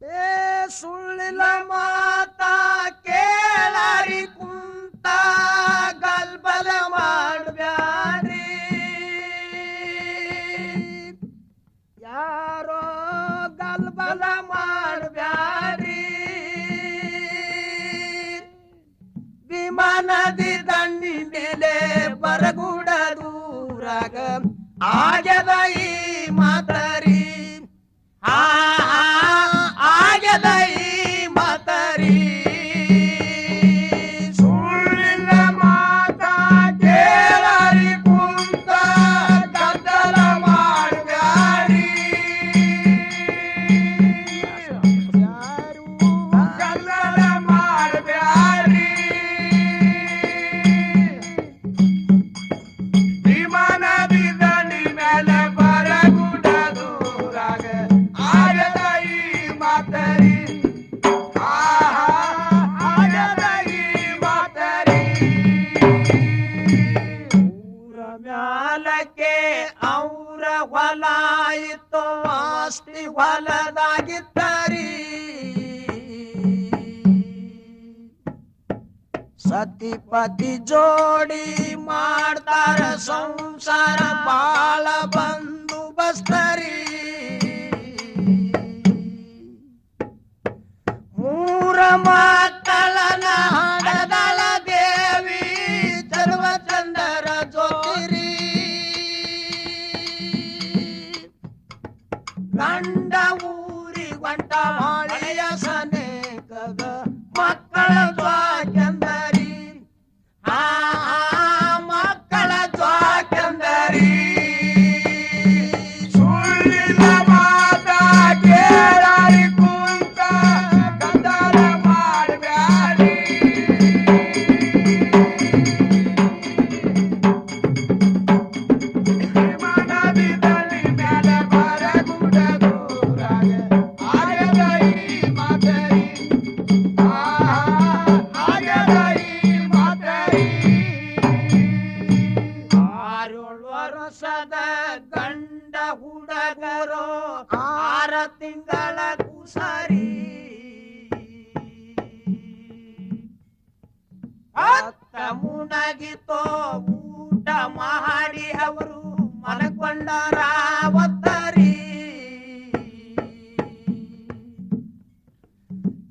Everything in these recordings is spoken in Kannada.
ಸುಳ್ಳಿನ ಮಾತ ಕೇಳಾರಿ ಕುಂತ ಗಲ್ಬಲ ಮಾಡಬ್ಯಾಡ್ರಿ. ಯಾರೋ ಗಲ್ಬಲ ಮಾಡಬ್ಯಾಡ್ರಿ. ವಿಮಾನದಿ ದಂಡಿ ಮೇಲೆ ಬರಗುಡ ದೂರಾಗ ಆಗದ ಈ ಮಾತ್ರ ಪತಿ ಜೋಡಿ ಮಾಡ್ತಾರ ಸಂಸಾರ ಬಾಳ ಬಂದು ಬಸ್ತರಿ. ಮೂರ ಮಾತಲನ ಹಾಡ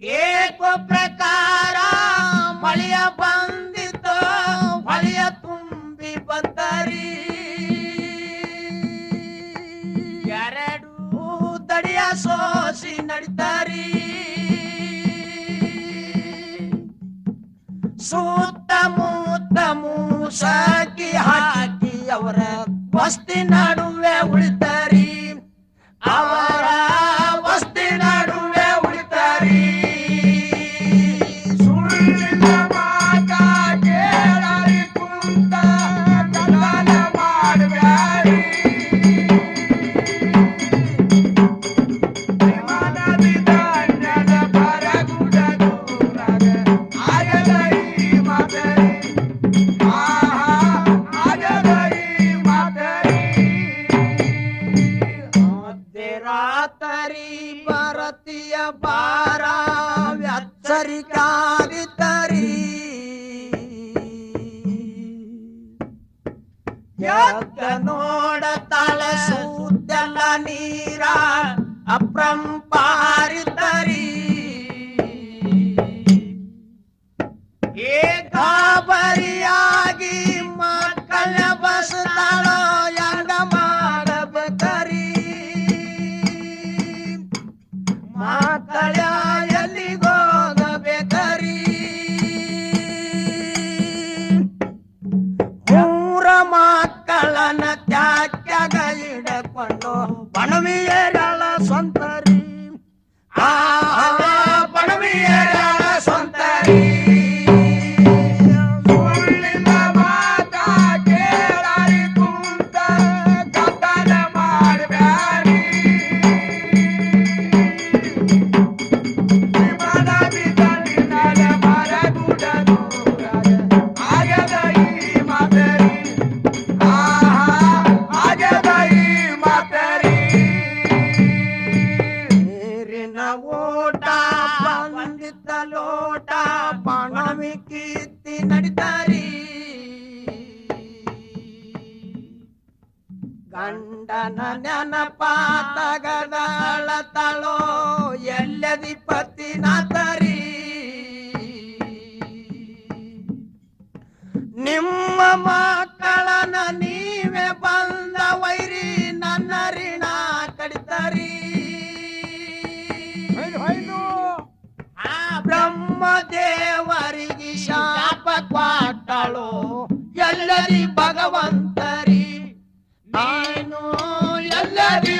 ಏಕ ಪ್ರಕಾರ ಮಳೆಯ ಬಂದಿತ್ತು ಮಳೆಯ Bye. ನಡಿತಾರಿ. ಗಂಡನ ನೆನಪ ತಗದಾಳ ತಳೋ ಎಲ್ಲದಿ ಪತಿನಾತರಿ. ನಿಮ್ಮ ಮಕ್ಕಳನ ನೀವೇ ಬಂದ ವೈರಿ ನನ್ನ ಋಣ ಕಡಿತರಿ. ಆ ಬ್ರಹ್ಮ ದೇವರಿಗೆ ಶಾಪ ಕೊಟ್ಟಳು ಎಲ್ಲರಿ ಭಗವಂತರಿ. ನಾನು ಎಲ್ಲರಿ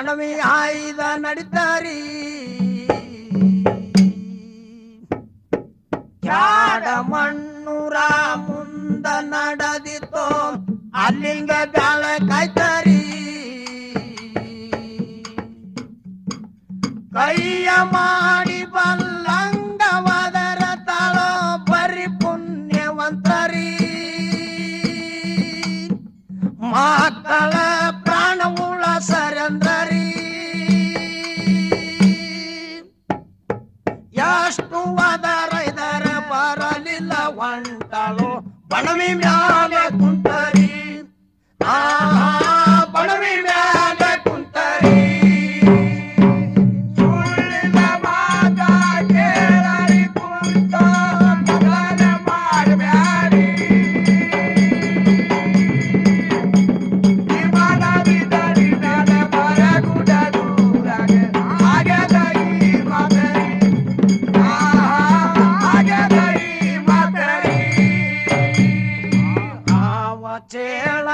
ಬಣವಿ ಆಯ್ದ ನಡಿತಾರಿ ಕ್ಯಾಡ ಮಣ್ಣೂರ ಮುಂದ ನಡೆದಿತ್ತು ಅಲ್ಲಿಂಗ ಬ್ಯಾಳ ಕಾಯ್ತಾರಿ. ಕೈಯ ಮಾಡಿ Samim ya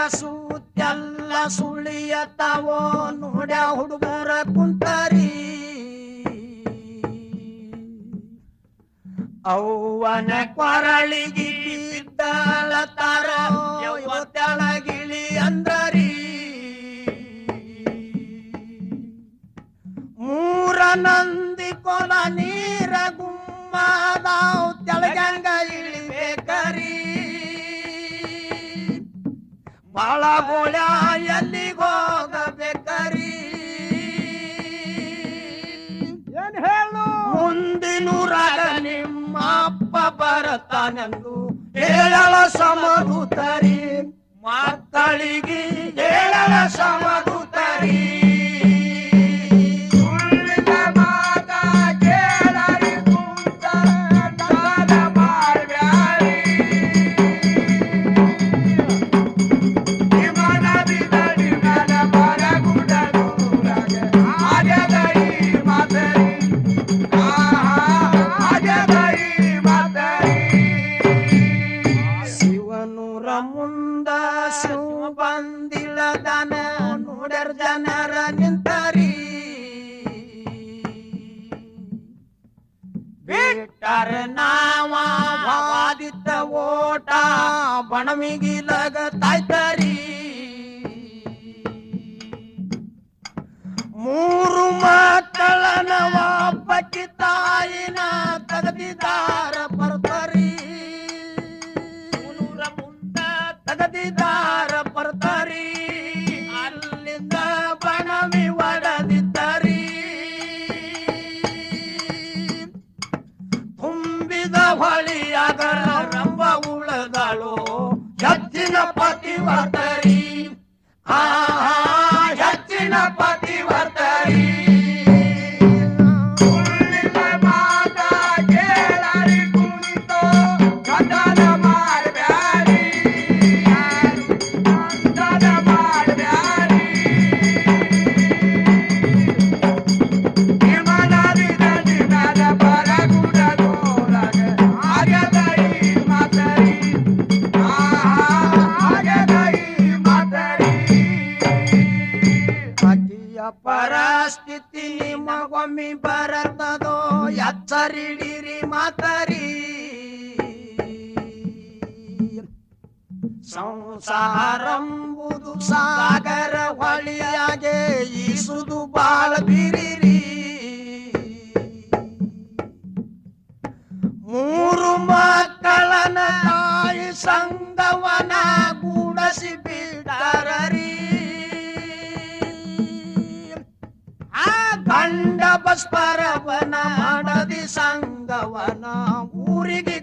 ಸೂತ್ಯಲ್ಲ ಸುಳಿಯತಾವೋ ನೋಡ್ಯ ಹುಡುಗರ ಕುಂತರಿ ಅವನ ಕೊರಳಿಗಿ ಬಿದ್ದಳ ತಾರ ಗಿಳಿ ಅಂದರಿ ಮೂರ ನಂದಿ ಕೊಲ ನೀರ ಗುಮ್ಮದಾವ್ ತೆಳಗಂಗ ಇಳಿಬೇಕರಿ. ಬಾಳ ಗೋಳ ಎಲ್ಲಿಗೋಗಬೇಕರಿ ಏನ್ ಹೇಳು? ಮುಂದಿನೂರಾಗ ನಿಮ್ಮ ಅಪ್ಪ ಬರತಾನೆಂದು ಹೇಳಳ ಸಮದೂತರಿ ಮಕ್ಕಳಿಗೆ ಹೇಳಳ ಸಮದೂತರಿ ಬಿಟ್ಟರ ನಾವ ವಾದಿತ್ತ ಓಟ ಬಣಮಿಗಿಲಗ ತಾಯ್ತರಿ ಮೂರು ಮಕ್ಕಳನ ಒಬ್ಬಕ್ಕಿ ತಾಯಿನ ತಗದಿದಾರ ಪರ್ತರಿ ತುಂಬಿದ ಹೊಳಿಯಾಗ ರಂಬ ಉಳದಳು ಹೆಚ್ಚಿನ ಪತಿ ಆ ಸಂಸಾರಂಬುದು ಸಾಗರ ಹೊಳಿಯಾಗೆ ಈಸುದು ಬಾಳ ಬಿರಿರಿ. ಮೂರು ಮಕ್ಕಳನ ತಾಯಿ ಸಂಗವನ ಗೂಡಸಿ ಬಿಡರರಿ. ಆ ಗಂಡ ಬಸ್ಪರವನ ಮಾಡದಿ ಸಂಗವನ ಊರಿಗೆ